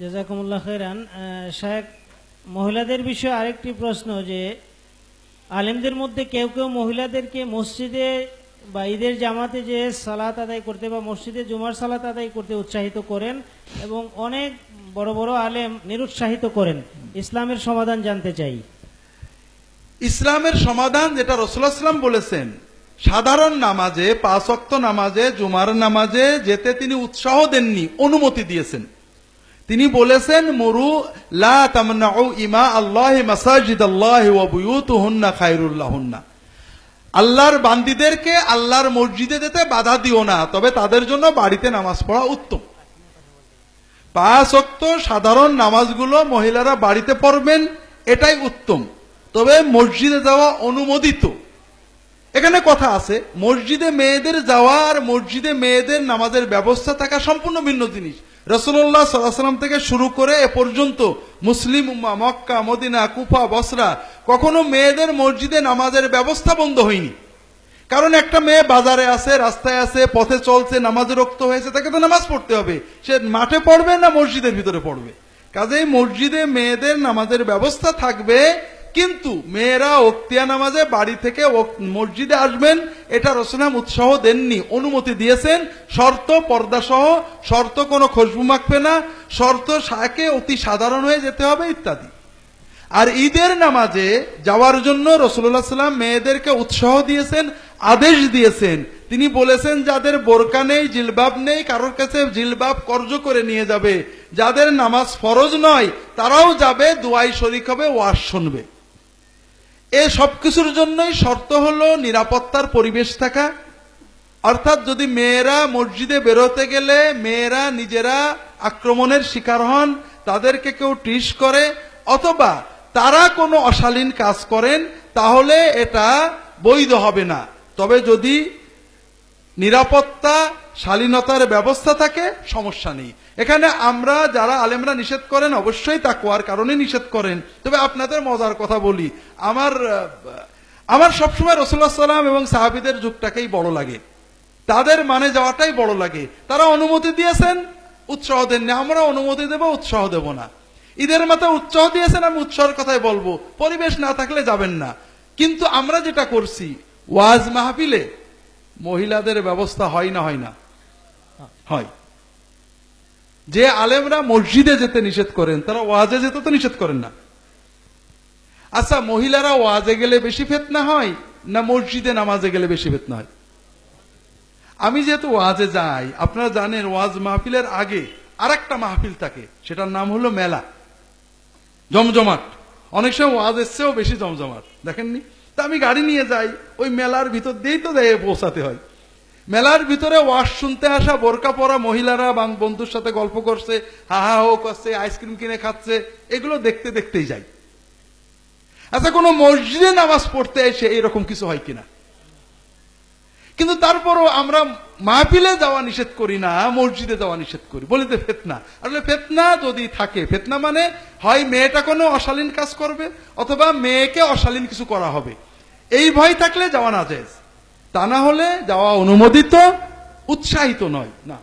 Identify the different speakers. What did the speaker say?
Speaker 1: জাজাকুমুল্লাহ খেরান শাহেক মহিলাদের বিষয়ে আরেকটি প্রশ্ন যে, আলেমদের মধ্যে কেউ কেউ মহিলাদেরকে মসজিদে বা ঈদের জামাতে যে সালাত আদায় করতে বা মসজিদে জুমার সালাত আদায় করতে উৎসাহিত করেন এবং অনেক বড় বড় আলেম নিরুৎসাহিত করেন, ইসলামের সমাধান জানতে চাই।
Speaker 2: ইসলামের সমাধান যেটা রসুলাম বলেছেন, সাধারণ নামাজে, পাঁচ নামাজে, জুমার নামাজে যেতে তিনি উৎসাহ দেননি, অনুমতি দিয়েছেন। তিনি বলেছেন, মরু, লা তামনাউ ইমা আল্লাহ আল্লাহ আল্লাহর বান্দিদেরকে আল্লাহর মসজিদে যেতে বাধা দিও না, তবে তাদের জন্য বাড়িতে নামাজ পড়া উত্তম। পাঁচ সাধারণ নামাজগুলো মহিলারা বাড়িতে পড়বেন, এটাই উত্তম। তবে মসজিদে যাওয়া অনুমোদিত। এখানে কথা আছে, মসজিদে মেয়েদের যাওয়া আর মসজিদে মেয়েদের নামাজের ব্যবস্থা থাকা সম্পূর্ণ ভিন্ন জিনিস। রসুল্লাহ সাল্লাম থেকে শুরু করে এ পর্যন্ত মুসলিম উম্মা, মক্কা, মদিনা, কুফা, বসরা, কখনো মেয়েদের মসজিদে নামাজের ব্যবস্থা বন্ধ হয়নি। কারণ একটা মেয়ে বাজারে আছে, রাস্তায় আছে, পথে চলছে, নামাজে রক্ত হয়েছে, তাকে তো নামাজ পড়তে হবে। সে মাঠে পড়বে না মসজিদের ভিতরে পড়বে? কাজেই মসজিদে মেয়েদের নামাজের ব্যবস্থা থাকবে কিন্তু মেয়েরা ওক্তিয়া নামাজে বাড়ি থেকে মসজিদে আসবেন, এটা রসনাম উৎসাহ দেননি, অনুমতি দিয়েছেন। শর্ত পর্দা সহ, শর্ত কোনো খুশবু মাখবে না, শর্ত সাকে অতি সাধারণ হয়ে যেতে হবে ইত্যাদি। আর ঈদের নামাজে যাওয়ার জন্য রসুল্লাহ সাল্লাম মেয়েদেরকে উৎসাহ দিয়েছেন, আদেশ দিয়েছেন। তিনি বলেছেন, যাদের বোরকা নেই, জিলবাব নেই, কারোর কাছে জিলবাব কর্জ করে নিয়ে যাবে। যাদের নামাজ ফরজ নয়, তারাও যাবে দুয়াই শরিক হবে, ওয়াজ শুনবে। এ সব কিছুর জন্যই শর্ত হলো নিরাপত্তার পরিবেশ থাকা। অর্থাৎ যদি মেয়েরা মসজিদে বেরোতে গেলে মেয়েরা নিজেরা আক্রমণের শিকার হন, তাদেরকে কেউ টিস করে, অথবা তারা কোনো অশালীন কাজ করেন, তাহলে এটা বৈধ হবে না। তবে যদি নিরাপত্তা, শালীনতার ব্যবস্থা থাকে, সমস্যা নেই। এখানে আমরা যারা আলেমরা নিষেধ করেন, অবশ্যই তাকুয়ার কারণে নিষেধ করেন। তবে আপনাদের মজার কথা বলি, আমার আমার সবসময় রসুল্লাহ সাল্লাম এবং সাহাবিদের যুগটাকেই বড় লাগে। তাদের মানে যাওয়াটাই বড় লাগে। তারা অনুমতি দিয়েছেন, উৎসাহ দেননি। আমরা অনুমতি দেব, উৎসাহ দেব না। ঈদের মাথায় উৎসাহ দিয়েছেন, আমি উৎসাহের কথাই বলব। পরিবেশ না থাকলে যাবেন না। কিন্তু আমরা যেটা করছি, ওয়াজ মাহফিলে মহিলাদের ব্যবস্থা হয় না হয় না? হয়। যে আলেমরা মসজিদে যেতে নিষেধ করেন তারা ওয়াজে যেতে তো নিষেধ করেন না। আচ্ছা মহিলারা ওয়াজে গেলে বেশি ফেতনা হয় না মসজিদে নামাজে গেলে বেশি ফেতনা হয়? আমি যেহেতু ওয়াজে যাই আপনারা জানেন ওয়াজ মাহফিলের আগে আর একটা মাহফিল থাকে সেটার নাম হলো মেলা। জমজমাট। অনেক সময় ওয়াজ এসছেও বেশি জমজমাট দেখেননি? তা আমি গাড়ি নিয়ে যাই, ওই মেলার ভিতর দিয়েই তো দেয় পৌঁছাতে হয়। মেলার ভিতরে ওয়াশ শুনতে আসা বোরকা পরা মহিলারা বাং বন্ধুর সাথে গল্প করছে হাহা হা করছে, আইসক্রিম কিনে খাচ্ছে, এগুলো দেখতে দেখতেই যাই। আচ্ছা কোনো মসজিদে নামাজ পড়তে এসে এরকম কিছু হয় কিনা? কিন্তু তারপরও আমরা মাহফিলে যাওয়া নিষেধ করি না, মসজিদে যাওয়া নিষেধ করি। বলি তো ফেতনা। আসলে ফেতনা যদি থাকে, ফেতনা মানে হয় মেয়েটা কোনো অশালীন কাজ করবে অথবা মেয়েকে অশালীন কিছু করা হবে। এই ভয় থাকলে যাওয়া না যায়। তা না হলে যাওয়া অনুমোদিত, উৎসাহিত নয়। না।